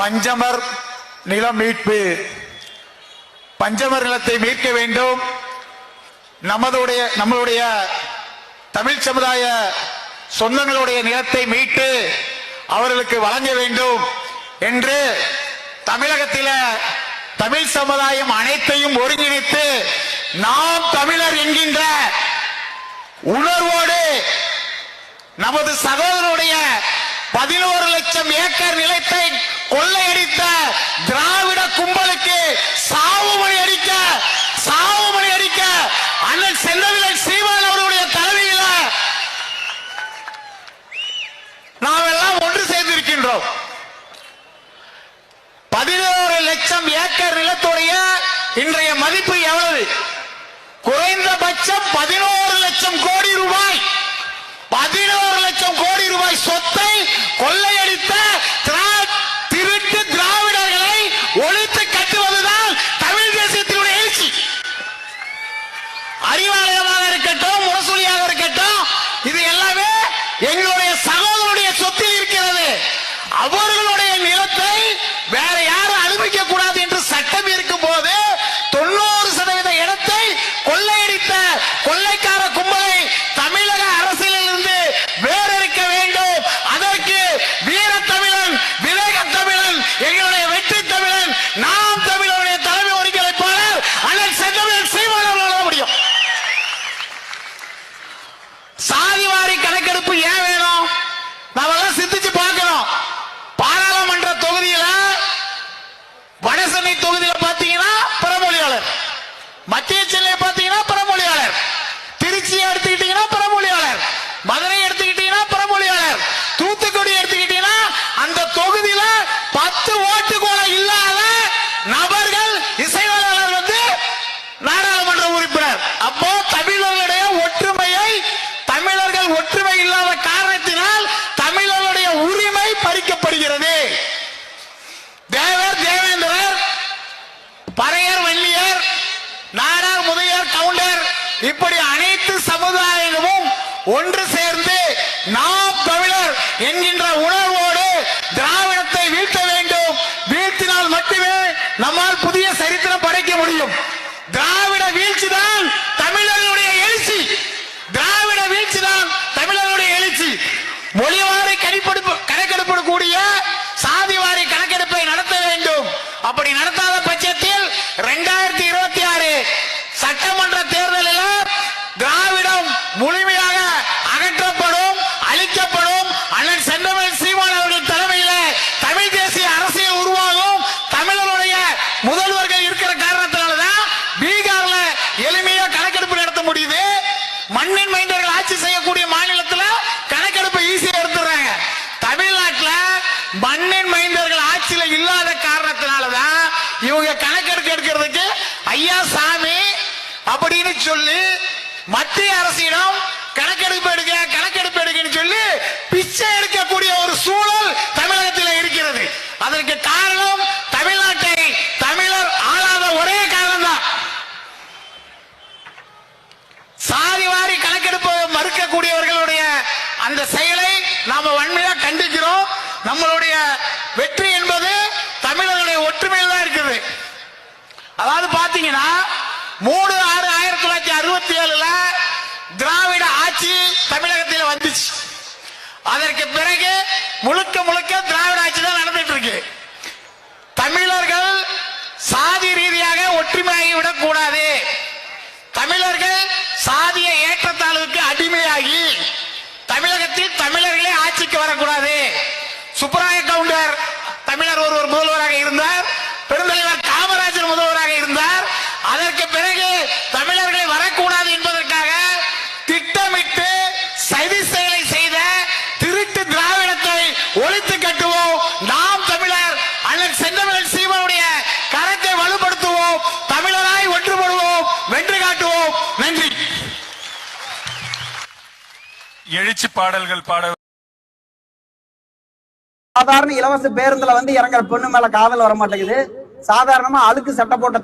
பஞ்சமர் நிலம் மீட்பு. பஞ்சமர் நிலத்தை மீட்க வேண்டும். நமதுடைய நம்மளுடைய தமிழ் சமுதாய சொந்தங்களுடைய நிலத்தை மீட்டு அவர்களுக்கு வழங்க வேண்டும் என்று தமிழகத்தில தமிழ் சமுதாயம் அனைத்தையும் ஒருங்கிணைத்து நாம் தமிழர் என்கின்ற உணர்வோடு நமது சகோதரனுடைய பதினோரு லட்சம் ஏக்கர் நிலத்தை கொள்ளையடித்த திராவிட கும்பலுக்கு சாவுமணி அடிக்க சாவுமணி அடிக்க அண்ணன் செந்தவிலை சீமான் அவருடைய தலைமையில நாம் எல்லாம் ஒன்று சேர்ந்திருக்கின்றோம். பதினோரு லட்சம் ஏக்கர் நிலத்துடைய இன்றைய மதிப்பு எவ்வளவு? குறைந்தபட்சம் பதினோரு லட்சம் கோடி சாதிவாரி ஏன் வேணும்? நாமெல்லாம் சிந்திச்சு பார்க்கணும். பாராளுமன்ற தொகுதியில வடசென்னை தொகுதியில பாத்தீங்கன்னா பிறமொழியாளர். மத்திய சென்னை பாத்தீங்கன்னா பிறமொழியாளர். திருச்சியை எடுத்துக்கிட்டீங்கன்னா பிறமொழியாளர். மதுரை எடுத்துக்கிட்டீங்கன்னா பிறமொழியாளர். தூத்துக்குடி எடுத்துக்கிட்டீங்கன்னா அந்த தொகுதியில பத்து ஓட்டு கூட இல்லாத ஒன்று சேர்ந்து நாம் தமிழர் என்கின்ற உணர்வோடு திராவிடத்தை வீழ்த்த வேண்டும். வீழ்த்தினால் மட்டுமே நம்மால் புதிய சரித்திரம் படைக்க முடியும். திராவிட வீழ்ச்சி தான் தமிழர்களுடைய எழுச்சி. திராவிட வீழ்ச்சி தான் தமிழர்களுடைய எழுச்சி. மொழிவாரி கணிப்பெடுப்பு கணக்கெடுப்பு கூடிய சாதிவாரி கணக்கெடுப்பை நடத்த வேண்டும். அப்படி நடத்தாத மண்ணின் மைந்தர்கள் ஆட்சியில இல்லாத காரணத்தினாலதான் இவங்க கணக்கெடுக்க எடுக்கிறதுக்கு ஐயா சாமி அப்படின்னு சொல்லி மத்திய அரசிடம் கணக்கெடுப்பு எடுக்க கணக்கெடுப்பு எடுக்கன்னு சொல்லி பிச்சை எடுக்கக்கூடிய ஒரு சூழல் தமிழகத்தில் இருக்கிறது. அதற்கு காரணம் தமிழ்நாட்டை தமிழர் ஆளாத ஒரே காரணம் தான் சாதி வாரி கணக்கெடுப்பு மறுக்கக்கூடியவர்களுடைய அந்த செயலை நாம வன்மையா கண்டிக்கிறோம். நம்மளுடைய வெற்றி என்பது தமிழர்களுடைய ஒற்றுமையில் தான் இருக்குது. அதாவது பாத்தீங்கன்னா மூணு ஆறு ஆயிரத்தி தொள்ளாயிரத்தி அறுபத்தி ஏழுல திராவிட ஆட்சி தமிழகத்தில் வந்துச்சு. அதற்கு பிறகு முழுக்க எழுச்சி பாடல்கள் பாட சாதாரண இலவச பேருந்துல வந்து இறங்குற பொண்ணு மேல காதல் வர மாட்டேங்குது சாதாரணமா அழுக்கு சட்டை போட்ட